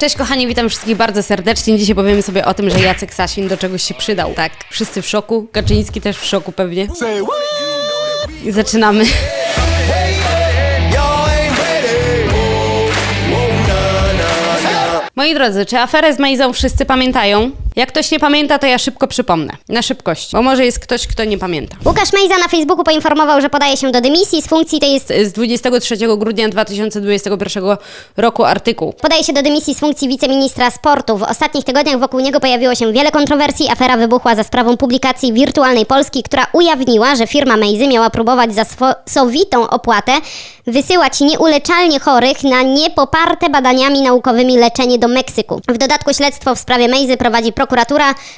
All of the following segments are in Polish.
Cześć kochani, witam wszystkich bardzo serdecznie. Dzisiaj powiemy sobie o tym, że Jacek Sasin do czegoś się przydał. Tak, wszyscy w szoku, Kaczyński też w szoku pewnie. I zaczynamy. Moi drodzy, czy aferę z Mejzą wszyscy pamiętają? Jak ktoś nie pamięta, to ja szybko przypomnę. Na szybkość, bo może jest ktoś, kto nie pamięta. Łukasz Mejza na Facebooku poinformował, że podaje się do dymisji z funkcji tej jest Z 23 grudnia 2021 roku artykuł. Podaje się do dymisji z funkcji wiceministra sportu. W ostatnich tygodniach wokół niego pojawiło się wiele kontrowersji. Afera wybuchła za sprawą publikacji Wirtualnej Polski, która ujawniła, że firma Mejzy miała próbować za sowitą opłatę wysyłać nieuleczalnie chorych na niepoparte badaniami naukowymi leczenie do Meksyku. W dodatku śledztwo w sprawie Mejzy prowadzi prokuratura.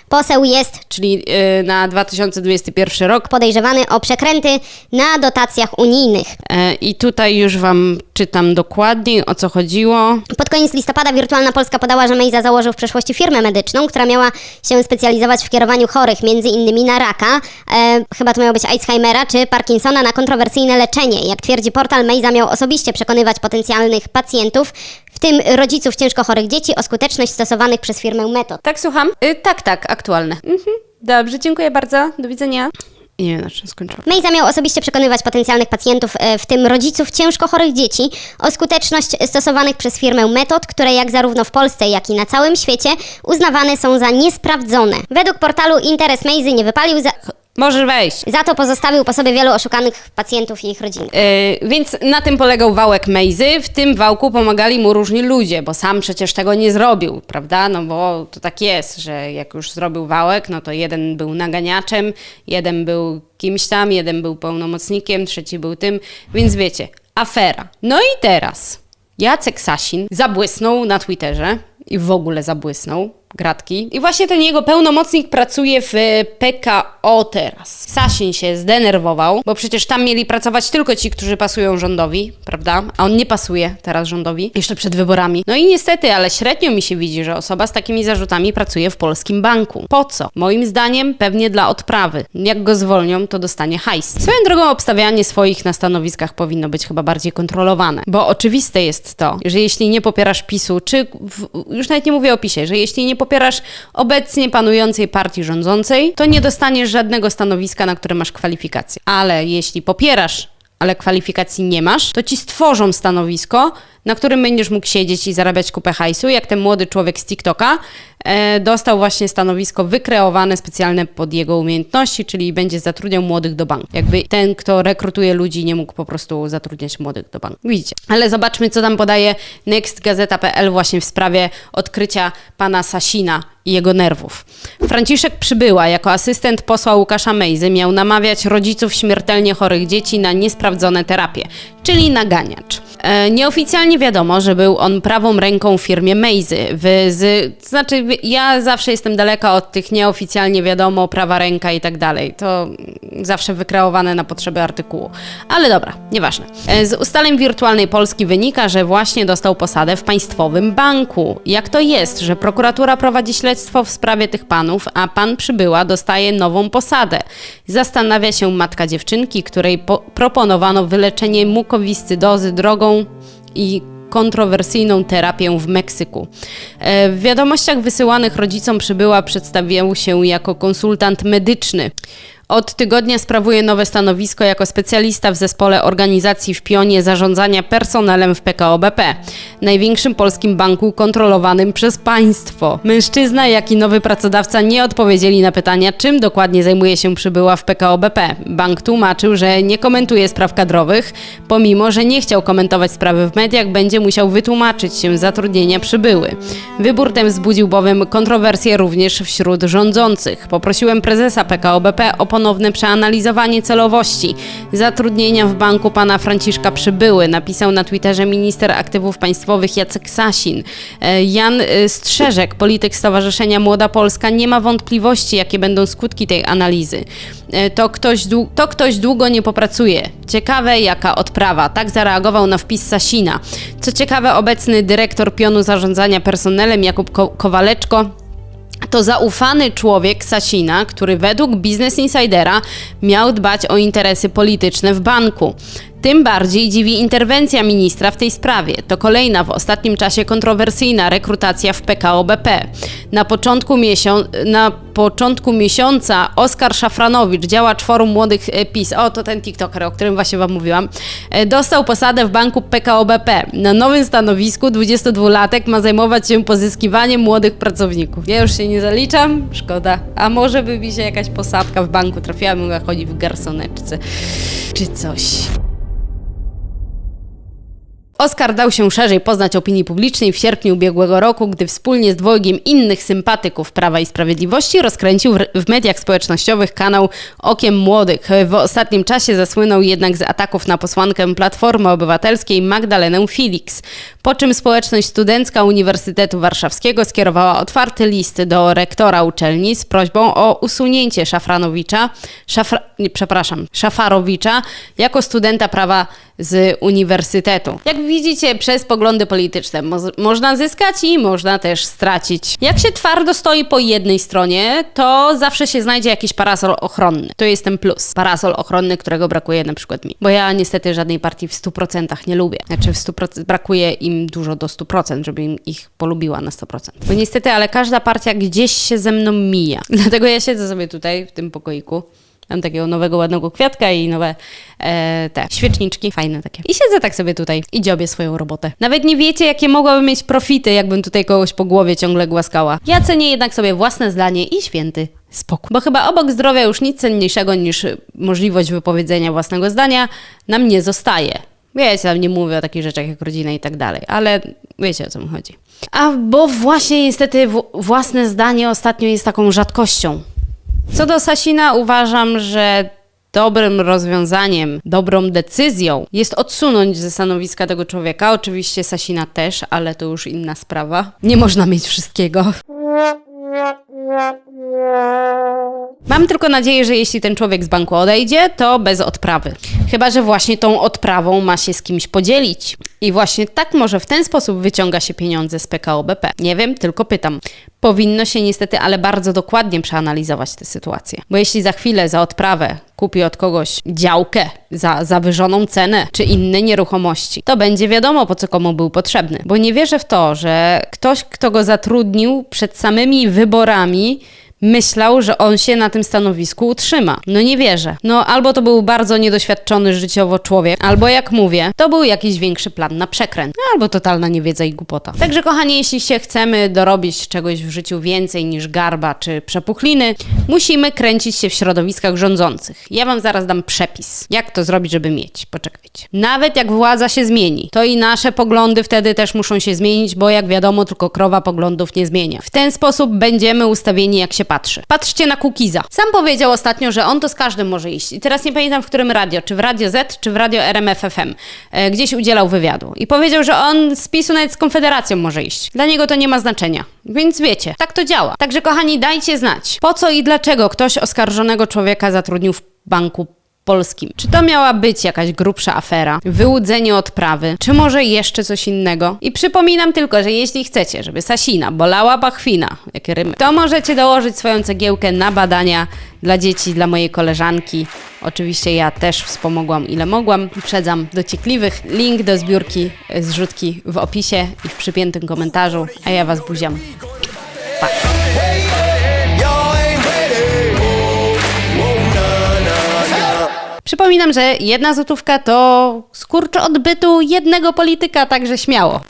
Poseł jest Czyli yy, na 2021 rok. podejrzewany o przekręty na dotacjach unijnych. E, I tutaj już Wam czytam dokładniej o co chodziło. Pod koniec listopada Wirtualna Polska podała, że Mejza założył w przeszłości firmę medyczną, która miała się specjalizować w kierowaniu chorych, między innymi na raka, e, chyba to miało być Alzheimera czy Parkinsona, na kontrowersyjne leczenie. Jak twierdzi portal, Mejza miał osobiście przekonywać potencjalnych pacjentów, w tym rodziców ciężko chorych dzieci, o skuteczność stosowanych przez firmę metod. Tak, słucham? Y, tak, tak, aktualne. Mhm. Dobrze, dziękuję bardzo. Do widzenia. I nie wiem, na czym skończyłam. Mejza miał osobiście przekonywać potencjalnych pacjentów, e, w tym rodziców ciężko chorych dzieci, o skuteczność stosowanych przez firmę metod, które jak zarówno w Polsce, jak i na całym świecie uznawane są za niesprawdzone. Według portalu Interes Mejzy nie wypalił, za, Możesz wejść. za to pozostawił po sobie wielu oszukanych pacjentów i ich rodzin. Yy, więc na tym polegał wałek Mejzy. W tym wałku pomagali mu różni ludzie, bo sam przecież tego nie zrobił, prawda? No bo to tak jest, że jak już zrobił wałek, no to jeden był naganiaczem, jeden był kimś tam, jeden był pełnomocnikiem, trzeci był tym, więc wiecie, afera. No i teraz Jacek Sasin zabłysnął na Twitterze i w ogóle zabłysnął. Gratki. I właśnie ten jego pełnomocnik pracuje w PKO teraz. Sasin się zdenerwował, bo przecież tam mieli pracować tylko ci, którzy pasują rządowi, prawda? A on nie pasuje teraz rządowi, jeszcze przed wyborami. No i niestety, ale średnio mi się widzi, że osoba z takimi zarzutami pracuje w polskim banku. Po co? Moim zdaniem pewnie dla odprawy. Jak go zwolnią, to dostanie hajs. Swoją drogą obstawianie swoich na stanowiskach powinno być chyba bardziej kontrolowane, bo oczywiste jest to, że jeśli nie popierasz PiSu, czy w, już nawet nie mówię o PiSie, że jeśli nie popierasz obecnie panującej partii rządzącej, to nie dostaniesz żadnego stanowiska, na które masz kwalifikacje. Ale jeśli popierasz ale kwalifikacji nie masz, to ci stworzą stanowisko, na którym będziesz mógł siedzieć i zarabiać kupę hajsu, jak ten młody człowiek z TikToka e, dostał właśnie stanowisko wykreowane specjalne pod jego umiejętności, czyli będzie zatrudniał młodych do banku. Jakby ten, kto rekrutuje ludzi, nie mógł po prostu zatrudniać młodych do banku. Widzicie. Ale zobaczmy, co tam podaje nextgazeta.pl właśnie w sprawie odkrycia pana Sasina i jego nerwów. Franciszek Przybyła jako asystent posła Łukasza Mejzy miał namawiać rodziców śmiertelnie chorych dzieci na niesprawdzone terapie, czyli naganiacz. E, nieoficjalnie wiadomo, że był on prawą ręką firmie Mejzy. W, z, znaczy, ja zawsze jestem daleka od tych nieoficjalnie wiadomo, prawa ręka i tak dalej. To zawsze wykreowane na potrzeby artykułu. Ale dobra, nieważne. E, z ustaleń Wirtualnej Polski wynika, że właśnie dostał posadę w państwowym banku. Jak to jest, że prokuratura prowadzi śledztwo w sprawie tych panów, a pan przybyła dostaje nową posadę? Zastanawia się matka dziewczynki, której po- proponowano wyleczenie mukowiscydozy drogą i kontrowersyjną terapię w Meksyku. E, W wiadomościach wysyłanych rodzicom przybyła przedstawiał się jako konsultant medyczny. Od tygodnia sprawuje nowe stanowisko jako specjalista w zespole organizacji w pionie zarządzania personelem w PKO BP, największym polskim banku kontrolowanym przez państwo. Mężczyzna, jak i nowy pracodawca nie odpowiedzieli na pytania, czym dokładnie zajmuje się przybyła w PKO BP. Bank tłumaczył, że nie komentuje spraw kadrowych, pomimo że nie chciał komentować sprawy w mediach, będzie musiał wytłumaczyć się zatrudnienia przybyły. Wybór ten wzbudził bowiem kontrowersje również wśród rządzących. Poprosiłem prezesa PKO BP o ponowne przeanalizowanie celowości zatrudnienia w banku pana Franciszka Przybyły, napisał na Twitterze minister aktywów państwowych Jacek Sasin. E, Jan e, Strzeżek, polityk Stowarzyszenia Młoda Polska, nie ma wątpliwości, jakie będą skutki tej analizy. E, To ktoś, to ktoś długo nie popracuje. Ciekawe, jaka odprawa. Tak zareagował na wpis Sasina. Co ciekawe, obecny dyrektor pionu zarządzania personelem Jakub Ko- Kowaleczko to zaufany człowiek Sasina, który według Business Insidera miał dbać o interesy polityczne w banku. Tym bardziej dziwi interwencja ministra w tej sprawie. To kolejna w ostatnim czasie kontrowersyjna rekrutacja w PKO BP. Na początku, miesią- na początku miesiąca Oskar Szafranowicz, działacz Forum Młodych e, PiS, o to ten TikToker, o którym właśnie Wam mówiłam, e, dostał posadę w banku PKO BP. Na nowym stanowisku 22-latek ma zajmować się pozyskiwaniem młodych pracowników. Ja już się nie zaliczam, szkoda. A może by mi się jakaś posadka w banku trafiła, mogła chodzić w garsoneczce czy coś. Oskar dał się szerzej poznać opinii publicznej w sierpniu ubiegłego roku, gdy wspólnie z dwojgiem innych sympatyków Prawa i Sprawiedliwości rozkręcił w- mediach społecznościowych kanał Okiem Młodych. W ostatnim czasie zasłynął jednak z ataków na posłankę Platformy Obywatelskiej Magdalenę Felix, po czym społeczność studencka Uniwersytetu Warszawskiego skierowała otwarty list do rektora uczelni z prośbą o usunięcie Szafranowicza, szafra, nie, przepraszam, Szafarowicza jako studenta prawa z uniwersytetu. Jak widzicie, przez poglądy polityczne mo można zyskać i można też stracić. Jak się twardo stoi po jednej stronie, to zawsze się znajdzie jakiś parasol ochronny. To jest ten plus. Parasol ochronny, którego brakuje na przykład mi. Bo ja niestety żadnej partii w 100% nie lubię. Znaczy w 100% brakuje im dużo do 100%, żebym ich polubiła na 100%. Bo niestety, ale każda partia gdzieś się ze mną mija. Dlatego ja siedzę sobie tutaj w tym pokoiku. Mam takiego nowego, ładnego kwiatka i nowe e, te świeczniczki, fajne takie. I siedzę tak sobie tutaj i dziobię swoją robotę. Nawet nie wiecie, jakie mogłabym mieć profity, jakbym tutaj kogoś po głowie ciągle głaskała. Ja cenię jednak sobie własne zdanie i święty spokój. Bo chyba obok zdrowia już nic cenniejszego niż możliwość wypowiedzenia własnego zdania nam nie zostaje. Wiecie, tam nie mówię o takich rzeczach jak rodzina i tak dalej, ale wiecie o co mi chodzi. A bo właśnie niestety własne zdanie ostatnio jest taką rzadkością. Co do Sasina, uważam, że dobrym rozwiązaniem, dobrą decyzją jest odsunąć ze stanowiska tego człowieka. Oczywiście Sasina też, ale to już inna sprawa. Nie można mieć wszystkiego. Mam tylko nadzieję, że jeśli ten człowiek z banku odejdzie, to bez odprawy. Chyba, że właśnie tą odprawą ma się z kimś podzielić. I właśnie tak może w ten sposób wyciąga się pieniądze z PKO BP. Nie wiem, tylko pytam. Powinno się niestety, ale bardzo dokładnie przeanalizować tę sytuację. Bo jeśli za chwilę, za odprawę kupi od kogoś działkę za zawyżoną cenę czy inne nieruchomości, to będzie wiadomo, po co komu był potrzebny. Bo nie wierzę w to, że ktoś, kto go zatrudnił przed samymi wyborami, myślał, że on się na tym stanowisku utrzyma. No nie wierzę. No albo to był bardzo niedoświadczony życiowo człowiek, albo jak mówię, to był jakiś większy plan na przekręt, albo totalna niewiedza i głupota. Także kochani, jeśli się chcemy dorobić czegoś w życiu więcej niż garba czy przepuchliny, musimy kręcić się w środowiskach rządzących. Ja wam zaraz dam przepis, jak to zrobić, żeby mieć. Poczekajcie. Nawet jak władza się zmieni, to i nasze poglądy wtedy też muszą się zmienić, bo jak wiadomo, tylko krowa poglądów nie zmienia. W ten sposób będziemy ustawieni, jak się patrzy. Patrzcie na Kukiza. Sam powiedział ostatnio, że on to z każdym może iść. I teraz nie pamiętam, w którym radio, czy w Radio Z, czy w Radio RMF FM. E, gdzieś udzielał wywiadu. I powiedział, że on z PiSu nawet z Konfederacją może iść. Dla niego to nie ma znaczenia. Więc wiecie, tak to działa. Także kochani, dajcie znać, po co i dlaczego ktoś oskarżonego człowieka zatrudnił w banku polskim. Czy to miała być jakaś grubsza afera, wyłudzenie odprawy, czy może jeszcze coś innego? I przypominam tylko, że jeśli chcecie, żeby Sasina bolała pachwina, jakie rymy, to możecie dołożyć swoją cegiełkę na badania dla dzieci, dla mojej koleżanki. Oczywiście ja też wspomogłam ile mogłam. Uprzedzam dociekliwych. Link do zbiórki e, zrzutki w opisie i w przypiętym komentarzu, a ja was buziam. Y'all Przypominam, że jedna złotówka to skurcz odbytu jednego polityka, także śmiało.